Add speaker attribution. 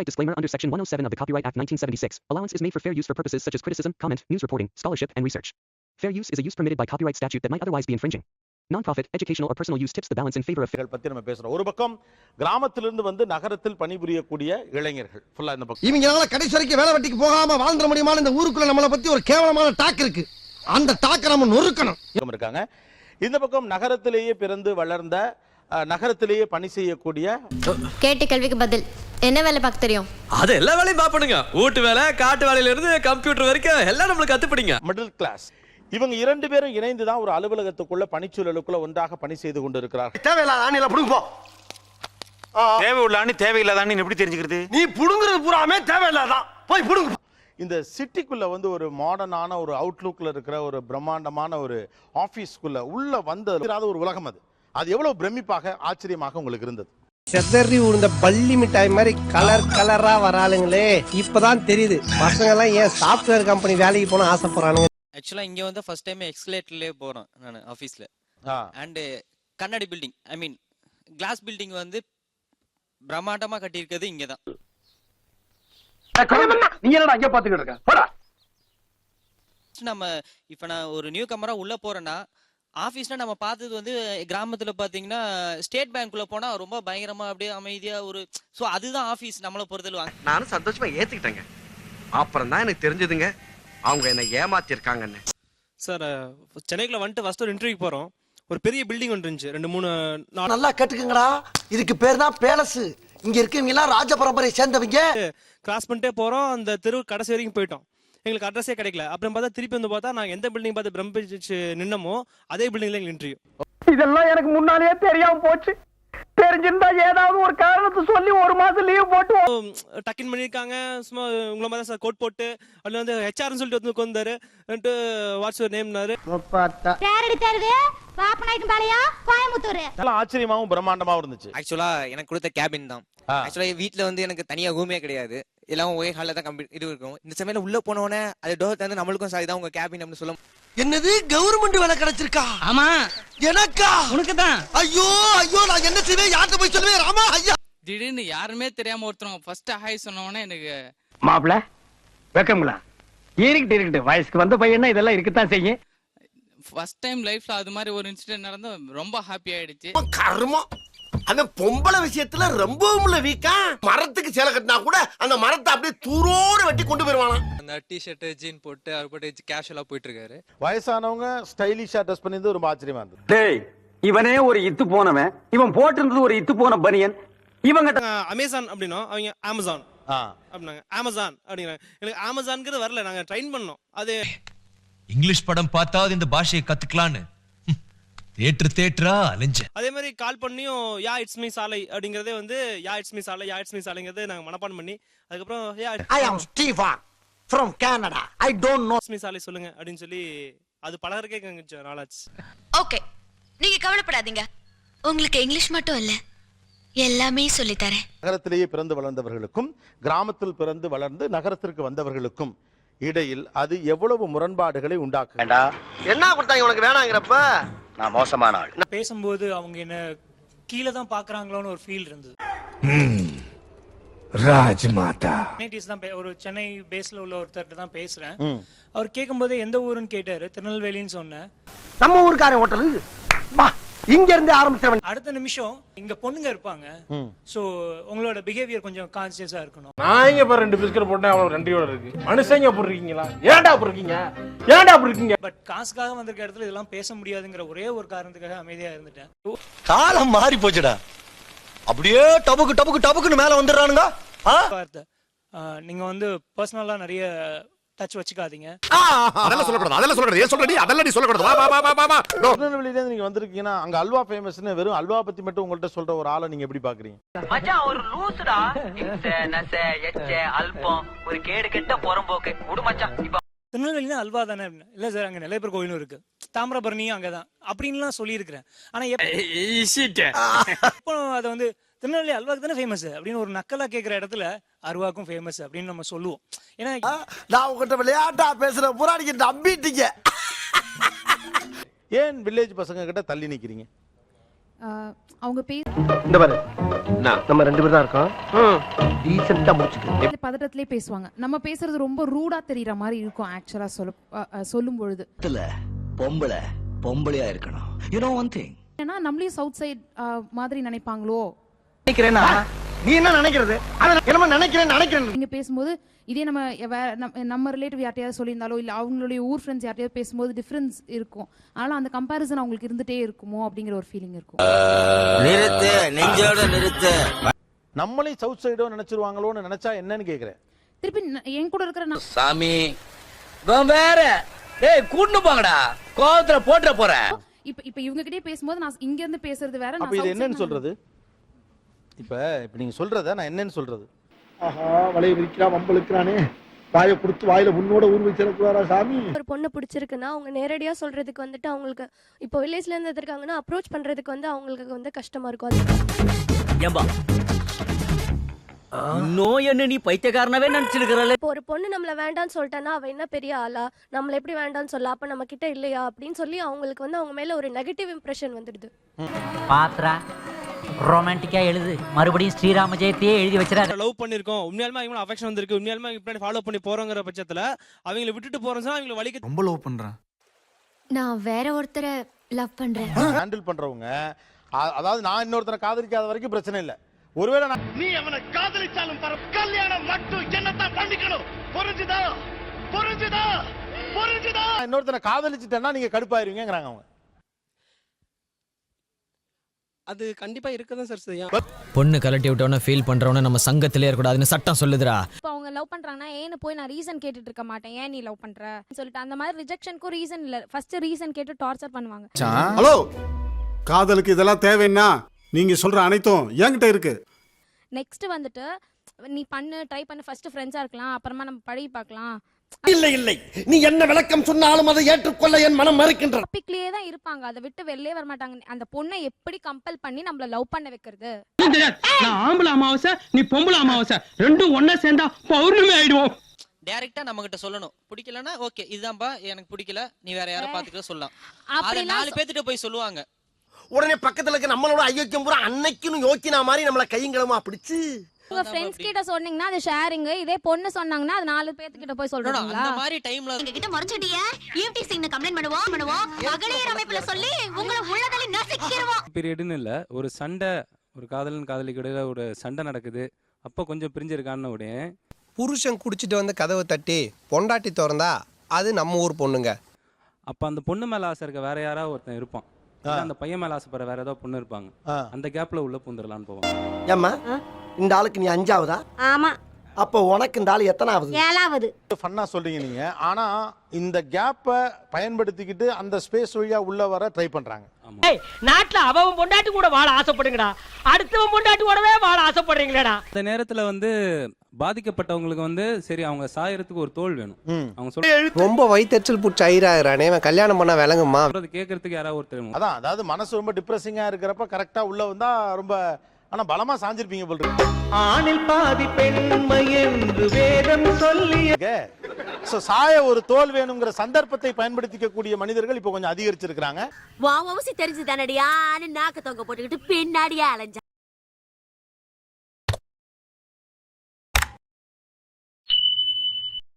Speaker 1: Copyright disclaimer under Section 107 of the Copyright Act 1976. Allowance is made for fair use for purposes such as criticism, comment, news reporting, scholarship, and research. Fair use is a use permitted by copyright statute that might otherwise be infringing. Nonprofit, educational, or personal use tips the balance in favor of
Speaker 2: பத்தி நம்ம பேசுறோம் ஒரு பக்கம் கிராமத்திலிருந்து வந்து நகரத்தில் பணிபுரியக்கூடிய இளைஞர்கள் ஃபுல்லா இந்த பக்கம்
Speaker 3: இவங்களால கடைசி வரைக்கும் வேலை வெட்டிக்கு போகாம வாழ்ந்துட முடியுமான்னு இந்த ஊருக்குள்ள நம்மளை பத்தி ஒரு கேவலமான டாக் இருக்கு அந்த டாக்கை நம்ம நொறுக்கணும்
Speaker 2: இருக்காங்க இந்த பக்கம் நகரத்திலேயே பிறந்து வளர்ந்த நகரத்திலேயே பணி செய்யக்கூடிய
Speaker 4: கேட்ட கேள்விக்கு பதில் என்ன வேலை பார்க்க தெரியும்?
Speaker 5: அது எல்லா வேலையும் பாப்பனுங்க வீட்டு வேலை காட்டு வேலையில இருந்து கம்ப்யூட்டர் வரைக்கும் எல்லாம் நம்மளுக்கு கத்துப்பிடிங்க.
Speaker 2: மிடில் கிளாஸ் இவங்க இரண்டு பேரும் இணைந்து தான் ஒரு அலுவலகத்துக்குள்ள பணிச்சூழலுக்குள்ள ஒன்றாக பணி செய்து கொண்டிருக்கிறார்கள்.
Speaker 3: தேவையில்லாத ஆணியில புடுங்க போ
Speaker 6: தேவை உள்ளான்னு தேவையில்லாதான்னு எப்படி தெரிஞ்சுக்கிறது?
Speaker 3: நீ புடுங்குறது பூராமே தேவையில்லாதான் போய் புடுங்க.
Speaker 2: இந்த சிட்டிக்குள்ள வந்து ஒரு மாடர்னான ஒரு அவுட்லுக்ல இருக்கிற ஒரு பிரம்மாண்டமான ஒரு ஆபீஸ்க்குள்ள உள்ள வந்த ஒரு உலகம் அது. அது எவ்வளவு பிரமிப்பாக ஆச்சரியமாக உங்களுக்கு இருந்தது?
Speaker 7: செதறி உழுந்த பள்ளி மிட்டாய் மாதிரி கலர் கலரா வராளுங்களே இப்பதான் தெரியுது. பசங்க எல்லாம் ஏன் சாஃப்ட்வேர் கம்பெனி வேலைக்கு போன ஆசைப்படுறானுங்க?
Speaker 8: ஆக்சுவலா இங்க வந்து ஃபர்ஸ்ட் டைம் எக்ஸ்கலேட்டர்லயே போறேன் நான் ஆஃபீஸ்ல
Speaker 2: ஆ.
Speaker 8: அண்ட் கண்ணாடி building I mean glass building வந்து பிரம்மாண்டமா கட்டியிருக்கிறது இங்க தான்
Speaker 3: நீ என்னடா அங்க பாத்துக்கிட்டு இருக்க? போடா.
Speaker 8: நம்ம இப்ப நான் ஒரு நியூ கமரா உள்ள போறேன்னா ஆஃபீஸ்ல நம்ம பார்த்தது வந்து கிராமத்துல பாத்தீங்கன்னா ஸ்டேட் பேங்க்குள்ள போனா ரொம்ப பயங்கரமா அப்படியே அமைதியா ஒரு சோ அதுதான் ஆஃபீஸ் நம்மள பொறுத்தல
Speaker 9: நானும் சந்தோஷமா ஏத்துக்கிட்டேங்க. அப்புறம் தான் எனக்கு தெரிஞ்சதுங்க அவங்க என்ன ஏமாத்தி இருக்காங்கன்னு
Speaker 10: சார் சென்னைக்குள்ள வந்துட்டு ஃபர்ஸ்ட் ஒரு இன்டர்வியூ போறோம். ஒரு பெரிய பில்டிங் ஒன்று இருந்துச்சு ரெண்டு மூணு நாலு.
Speaker 3: நல்லா கேட்டுக்கங்கடா. இதுக்கு பேர் தான் பேலஸ் இங்க இருக்கவங்க எல்லாம் ராஜ சேர்ந்தவங்க.
Speaker 10: கிராஸ் பண்ணிட்டே போறோம். அந்த தெரு கடைசி வரைக்கும் போயிட்டோம். எங்களுக்கு அட்ரஸே கிடைக்கல. அப்புறம் பார்த்தா திருப்பி வந்து பார்த்தா நாங்கள் எந்த பில்டிங் பார்த்து பிரம்பிச்சு நின்னமோ அதே பில்டிங்ல எங்களுக்கு இன்டர்வியூ
Speaker 7: இதெல்லாம் எனக்கு முன்னாலேயே தெரியாம போச்சு. தெரிஞ்சிருந்தா ஏதாவது ஒரு காரணத்தை சொல்லி ஒரு மாசம் லீவ் போட்டு
Speaker 10: டக்கின் பண்ணியிருக்காங்க. சும்மா உங்களை மாதிரி சார் கோட் போட்டு. அதில் வந்து ஹெச்ஆர்னு சொல்லிட்டு வந்து உட்காந்தாரு வாட்ஸ் ஒரு நேம்னாரு
Speaker 2: நல்லா ஆச்சரியமாவும் பிரம்மாண்டமாவும் இருந்துச்சு.
Speaker 8: ஆக்சுவலா எனக்கு கொடுத்த கேபின் தான். ஆக்சுவலா வீட்ல வந்து எனக்கு தனியா ரூமே கிடையாது. எல்லாம் ஒரே ஹால்ல தான் கம்பி இது இருக்கும். இந்த சமயத்துல உள்ள போனோடனே அது டோர் தந்து நம்மளுக்கும் சார் இதான் உங்க கேபின் அப்படின்னு சொல்ல
Speaker 3: என்னது? கவர்மெண்ட் வேலை கிடைச்சிருக்கா?
Speaker 8: ஆமா.
Speaker 3: எனக்கா?
Speaker 8: உனக்கு தான்
Speaker 3: ஐயோ ஐயோ நான் என்ன செய்வேன்? யார்கிட்ட போய் சொல்லுவேன்? ராமா ஐயா.
Speaker 8: திடீர்னு யாருமே தெரியாம ஒருத்தவங்க ஃபர்ஸ்ட் ஹாய் சொன்னோடனே எனக்கு
Speaker 7: மாப்பிள வெக்கங்களா இருக்கட்டு இருக்கட்டு வயசுக்கு வந்த பையனா இதெல்லாம் இருக்கத்தான் செய்யும்.
Speaker 8: ஃபர்ஸ்ட் டைம் லைஃப்ல அது மாதிரி ஒரு இன்சிடென்ட் நடந்து ரொம்ப ஹாப்பி ஆயிடுச்சு.
Speaker 3: கர்மம் அந்த பொம்பளை விஷயத்துல ரொம்பவும் வீக்கா. மரத்துக்கு சேலை கட்டினா கூட அந்த மரத்தை அப்படியே தூரோடு வெட்டி கொண்டு போயிருவானா
Speaker 8: அந்த டிஷர்ட் ஜீன் போட்டு அவர் கேஷுவலா போயிட்டு இருக்காரு
Speaker 2: வயசானவங்க ஸ்டைலிஷா ட்ரெஸ் பண்ணிருந்து ரொம்ப ஆச்சரியமா இருந்தது.
Speaker 7: டேய் இவனே ஒரு இத்து போனவன். இவன் போட்டிருந்தது ஒரு இத்து போன பனியன். இவங்க
Speaker 10: அமேசான் அப்படின்னா அவங்க அமேசான். அப்படின்னாங்க. அமேசான் அப்படிங்கிறாங்க. எனக்கு அமேசான்ங்கிறது வரல. நாங்க ட்ரைன் பண்ணோம். அது
Speaker 5: இங்கிலீஷ் படம் பார்த்தாவது இந்த பாஷையை கத்துக்கலான்னு. தேட்டர் தேட்டரா அலைஞ்சேன்
Speaker 10: அதே மாதிரி கால் பண்ணியும் யா இட்ஸ் மீ சாலை. அப்படிங்கறதே வந்து யா இட்ஸ் மீ சாலை யா இட்ஸ் மீ சாலைங்கிறது நாங்க மனப்பாடம் பண்ணி அதுக்கப்புறம் yeah
Speaker 3: I am Stefa from Canada I don't know
Speaker 10: it's me சாலை சொல்லுங்க அப்படின்னு சொல்லி அது பழகிறக்கே கொஞ்சம் நாளாச்சு.
Speaker 4: ஓகே நீங்க கவலைப்படாதீங்க. உங்களுக்கு இங்கிலீஷ் மட்டும் இல்ல எல்லாமே சொல்லி தரேன்
Speaker 2: நகரத்திலேயே பிறந்து வளர்ந்தவர்களுக்கும் கிராமத்தில் பிறந்து வளர்ந்து நகரத்திற்கு வந்தவர்களுக்கும் இடையில் அது எவ்வளவு முரண்பாடுகளை உண்டாக்கு
Speaker 3: என்ன கொடுத்தாங்க உனக்கு வேணாங்கிறப்ப?
Speaker 9: நான் மோசமான ஆள்.
Speaker 10: பேசும்போது அவங்க என்ன கீழே தான் பாக்குறாங்களோன்னு ஒரு ஃபீல் இருந்தது.
Speaker 7: ராஜ்மாதா.
Speaker 10: நேட்டிவ்ஸ் தான் பே- ஒரு சென்னை பேஸ்ல உள்ள ஒருத்தர்கிட்ட தான் பேசுறேன். அவர் கேட்கும்போது எந்த ஊருன்னு கேட்டாரு. திருநெல்வேலின்னு சொன்னேன்.
Speaker 3: நம்ம ஊருக்காரன் ஹோட்டலு வா. இங்க இருந்து ஆரம்பிச்சவன்
Speaker 10: அடுத்த நிமிஷம் இங்க பொண்ணுங்க இருப்பாங்க. சோ உங்களோட பிஹேவியர் கொஞ்சம் கான்சியஸா இருக்கணும்.
Speaker 6: நான் இங்க பாரு ரெண்டு பிஸ்கட் போட்டேன் அவ்வளவு ரெண்டையோட இருக்கு. மனுஷங்க அப்படி இருக்கீங்களா? ஏன்டா அப்படி இருக்கீங்க? ஏன்டா அப்படி இருக்கீங்க?
Speaker 10: பட் காசுக்காக வந்திருக்க இடத்துல இதெல்லாம் பேச முடியாதுங்கிற ஒரே ஒரு காரணத்துக்காக அமைதியா இருந்துட்டேன்.
Speaker 3: காலம் மாறி போச்சுடா. அப்படியே டபுக்கு டபுக்கு டபுக்குன்னு மேல வந்துடுறானுங்க.
Speaker 10: வார்த்தை. ஆஹ் நீங்க வந்து பர்சனலா நிறைய டச் வச்சுக்காதீங்க.
Speaker 9: அதெல்லாம் சொல்லக்கூடாது அதெல்லாம் சொல்லக்கூடாது. ஏன் சொல்றடி? அதெல்லாம் நீ சொல்லக்கூடாது. வா வா வா வா வா
Speaker 2: திருநெல்வேலியிலேருந்து நீங்க வந்திருக்கீங்கன்னா அங்க அல்வா ஃபேமஸ்னு வெறும் அல்வா பத்தி மட்டும் உங்கள்ட்ட சொல்ற ஒரு ஆளை நீங்க எப்படி பாக்குறீங்க?
Speaker 8: மச்சான் ஒரு லூசுடா. இம்ச நச எச்ச அல்பம் ஒரு கேடு கெட்ட புறம்போக்கு. விடு மச்சான் இப்ப.
Speaker 10: திருநெல்வேலினா அல்வா தானே அப்படின்னா. இல்ல சார் அங்க நிறைய பேர் கோயிலும் இருக்கு. தாமிரபரணியும் அங்கதான். அப்படின்லாம் சொல்லியிருக்கிறேன். ஆனா எப்போ அதை வந்து திருநெல்வேலி அல்வாக்கு தானே ஃபேமஸ் அப்படின்னு ஒரு நக்கலா கேட்கிற இடத்துல அருவாக்கும் ஃபேமஸ் அப்படின்னு நம்ம சொல்லுவோம். ஏன்னா
Speaker 3: நான் உங்ககிட்ட விளையாட்டா பேசுற புறாடிக்கு நம்பிட்டீங்க.
Speaker 2: ஏன் வில்லேஜ் பசங்க கிட்ட தள்ளி நிக்கிறீங்க?
Speaker 11: அவங்க பேச
Speaker 7: இந்த பாரு. நம்ம ரெண்டு பேரும் தான் இருக்கோம். டீசெண்டா முடிச்சுக்க
Speaker 11: பதட்டத்திலே பேசுவாங்க. நம்ம பேசுறது ரொம்ப ரூடா தெரியற மாதிரி இருக்கும் ஆக்சுவலா சொல்ல சொல்லும் பொழுது
Speaker 3: பொம்பளை பொம்பளையா இருக்கணும். யூ நோ ஒன் திங்
Speaker 11: ஏன்னா நம்மளையும் சவுத் சைட் மாதிரி நினைப்பாங்களோ?
Speaker 7: நினைக்கிறேன்னா நீ என்ன நினைக்கிறது? அதை என்னமா நினைக்கிறேன் நினைக்கிறேன்.
Speaker 11: நீங்க பேசும்போது இதே நம்ம நம்ம- ரிலேட்டிவ் யார்ட்டையாவது சொல்லியிருந்தாலோ இல்ல அவங்களுடைய ஊர் ஃப்ரெண்ட்ஸ் யார்ட்டையாவது பேசும்போது டிஃபரன்ஸ் இருக்கும். அதனால அந்த கம்பேரிசன் அவங்களுக்கு இருந்துட்டே இருக்குமோ அப்படிங்கிற ஒரு ஃபீலிங் இருக்கும்.
Speaker 3: நிறுத்து நெஞ்சோட நிறுத்து.
Speaker 2: நம்மளையும் சவுத் சைடோ நினைச்சிருவாங்களோன்னு நினைச்சா என்னன்னு கேக்குறேன்.
Speaker 11: திருப்பி என் கூட இருக்கிற நான்
Speaker 3: சாமி வேற. டேய் கூட்டு போங்கடா. கோவத்துல போட்டுற போற
Speaker 11: இப்ப இப்ப இவங்க கிட்டே பேசும்போது நான் இங்க இருந்து பேசுறது வேற
Speaker 2: அப்ப
Speaker 11: நான்
Speaker 2: என்னன்னு சொல்றது? இப்ப இப்ப நீங்க சொல்றத நான் என்னன்னு சொல்றது.
Speaker 7: ஆஹா வலைய விரிக்கிறான் வம்பளுக்கிறானே வாயை கொடுத்து வாயில உன்னோட ஊர் வச்சிடக்கூடாதா சாமி?
Speaker 4: ஒரு பொண்ணு பிடிச்சிருக்குன்னா அவங்க நேரடியா சொல்றதுக்கு வந்துட்டு அவங்களுக்கு இப்போ வில்லேஜ்ல இருந்து இருக்காங்கன்னா அப்ரோச் பண்றதுக்கு வந்து அவங்களுக்கு வந்து கஷ்டமா இருக்கும்.
Speaker 3: ஏம்பா நோய் என்ன நீ பைத்தியக்காரனவே நினைச்சிருக்கிறல
Speaker 4: இப்போ ஒரு பொண்ணு நம்மள வேண்டாம்னு சொல்லிட்டானா அவ என்ன பெரிய ஆளா? நம்மள எப்படி வேண்டாம்னு சொல்ல? அப்ப நம்ம கிட்ட இல்லையா? அப்படின்னு சொல்லி அவங்களுக்கு வந்து அவங்க மேல ஒரு நெகட்டிவ் இம்ப்ரெஷன் வந்துடுது.
Speaker 1: பாத்ரா ரொமான்டிக்கா எழுது. மறுபடியும் ஸ்ரீராம ஜெயத்தையே எழுதி வச்சிடாரு
Speaker 8: லவ் பண்ணிருக்கோம். உண்மையாலுமே அவங்க அஃபெக்ஷன் வந்திருக்கு. உண்மையாலுமே பின்னாடி ஃபாலோ பண்ணி போறோங்கிற பட்சத்துல அவங்களை விட்டுட்டு போறோம்னா அவங்களை வலிக்க
Speaker 9: ரொம்ப லவ் பண்றேன்.
Speaker 4: நான் வேற ஒருத்தரை லவ் பண்றேன்.
Speaker 2: ஹேண்டில் பண்றவங்க. அதாவது நான் இன்னொருத்தரை காதலிக்காத வரைக்கும் பிரச்சனை இல்ல. ஒருவேளை நான்
Speaker 3: நீ அவனை காதலிச்சாலும் பர கல்யாணம் மட்டும் என்னத்தான் பண்ணிக்கணும்? புரிஞ்சுதா? புரிஞ்சுதா? புரிஞ்சுதா?
Speaker 2: நான் இன்னொருத்தனை காதலிச்சிட்டேன்னா நீங்க கடுப்பாயிருவீங்கங்கிறாங்க அவங்க.
Speaker 8: அது கண்டிப்பா இருக்கதான் சார் செய்யும்.
Speaker 1: பொண்ணு கலட்டி விட்டவன ஃபீல் பண்றவன நம்ம சங்கத்திலே இருக்கக்கூடாதுன்னு சட்டம் சொல்லுதுடா.
Speaker 11: இப்போ அவங்க லவ் பண்றாங்கன்னா ஏன்னு போய் நான் ரீசன் கேட்டுட்டு இருக்க மாட்டேன். ஏன் நீ லவ் பண்ற? சொல்லிட்டு அந்த மாதிரி ரிஜெக்ஷனுக்கும் ரீசன் இல்ல. ஃபர்ஸ்ட் ரீசன் கேட்டு டார்ச்சர் பண்ணுவாங்க.
Speaker 7: ஹலோ! காதலுக்கு இதெல்லாம் தேவைன்னா நீங்க சொல்ற அனைத்தும் என்கிட்ட இருக்கு.
Speaker 11: நெக்ஸ்ட் வந்துட்டு நீ பண்ணு ட்ரை பண்ணு. ஃபர்ஸ்ட் ஃப்ரெண்ட்ஸா இருக்கலாம். அப்புறமா நம்ம பழகி பார்க்கலாம்.
Speaker 3: இல்லை இல்லை. நீ என்ன விளக்கம் சொன்னாலும் அதை ஏற்றுக்கொள்ள என் மனம் மறுக்கின்ற
Speaker 11: டாபிக்லயே தான் இருப்பாங்க. அதை விட்டு வெளியே வர மாட்டாங்க அந்த பொண்ணை எப்படி கம்பல் பண்ணி நம்மள லவ் பண்ண வைக்கிறது?
Speaker 10: நான் ஆம்பளை அமாவாசை நீ பொம்பளை அமாவாசை. ரெண்டும் ஒன்னா சேர்ந்தா பௌர்ணமி ஆயிடுவோம்.
Speaker 8: டைரக்டா நம்ம கிட்ட சொல்லணும். பிடிக்கலன்னா ஓகே இதுதான்பா எனக்கு பிடிக்கல. நீ வேற யாரை பாத்துக்க சொல்லலாம். அதை
Speaker 11: அப்படிலாம்
Speaker 8: நாலு பேத்துட்டு போய் சொல்லுவாங்க.
Speaker 3: உடனே பக்கத்துல இருக்க நம்மளோட ஐயோக்கியம் பூரா அன்னைக்குன்னு யோக்கினா மாதிரி நம்மள கையங்கிழமா பிடிச்சு
Speaker 11: உங்க ஃப்ரெண்ட்ஸ் கிட்ட சொன்னீங்கன்னா அது ஷேரிங் இதே பொண்ணு சொன்னாங்கன்னா அது நாலு பேர்த்துக்கிட்ட போய் சொல்றீங்களா
Speaker 8: அந்த மாதிரி டைம்ல
Speaker 4: எங்க கிட்ட முறைச்சிட்டிய? ஈவ்டி சிங் கம்ப்ளைண்ட் பண்ணுவோம் பண்ணுவோம். மகளிர் அமைப்புல சொல்லி உங்களை உள்ளதள்ளி நசுக்கிடுவோம்.
Speaker 6: பீரியட்னு இல்ல. ஒரு சண்டை ஒரு காதலன் காதலிக்கு இடையில ஒரு சண்டை நடக்குது. அப்போ கொஞ்சம் பிரிஞ்சிருக்கான உடனே
Speaker 7: புருஷன் குடிச்சிட்டு வந்து கதவை தட்டி பொண்டாட்டி திறந்தா அது நம்ம ஊர் பொண்ணுங்க.
Speaker 6: அப்ப அந்த பொண்ணு மேல ஆசை இருக்க வேற யாராவது ஒருத்தன் இருப்பான். அந்த பையன் மேல ஆசைப்படுற வேற ஏதாவது பொண்ணு இருப்பாங்க. அந்த கேப்ல உள்ள பூந்துடலான்னு போவாங்க
Speaker 3: ஏம்மா? இந்த ஆளுக்கு நீ அஞ்சாவதா?
Speaker 4: ஆமா.
Speaker 3: அப்போ உனக்கு இந்த ஆளு எத்தனாவது?
Speaker 4: ஏழாவது.
Speaker 2: ஃபன்னா சொல்றீங்க நீங்க. ஆனா இந்த கேப்பை பயன்படுத்திக்கிட்டு அந்த ஸ்பேஸ் வழியா உள்ள வர ட்ரை பண்றாங்க.
Speaker 10: நாட்டுல அவன் பொண்டாட்டி கூட வாழ ஆசைப்படுங்கடா. அடுத்தவன் பொண்டாட்டி கூடவே வாழ ஆசைப்படுறீங்களேடா.
Speaker 6: அந்த நேரத்துல வந்து பாதிக்கப்பட்டவங்களுக்கு வந்து சரி அவங்க சாயறதுக்கு ஒரு தோல் வேணும். அவங்க சொல்ற-
Speaker 7: ரொம்ப வயிற்றுச்சல் புடிச்சு ஐராகிறானே அவன் கல்யாணம் பண்ணா விளங்குமா?
Speaker 6: கேட்கறதுக்கு யாராவது ஒருத்தர்.
Speaker 2: அதான் அதாவது மனசு ரொம்ப டிப்ரெசிங்கா இருக்கிறப்ப கரெக்டா உள்ள வந்தா ரொம்ப ஆனா பலமா சாஞ்சிருப்பீங்க போல் இருக்கு.
Speaker 7: ஆணில் பாதி பெண்மை என்று வேதம் சொல்லி
Speaker 2: சோ சாய ஒரு தோல் வேணுங்கிற சந்தர்ப்பத்தை பயன்படுத்திக்க கூடிய மனிதர்கள் இப்போ கொஞ்சம் அதிகரிச்சிருக்காங்க
Speaker 4: வா வம்சி தெரிஞ்சு தானடியா நாக்கு தொங்க போட்டுக்கிட்டு பின்னாடியே அலைஞ்ச.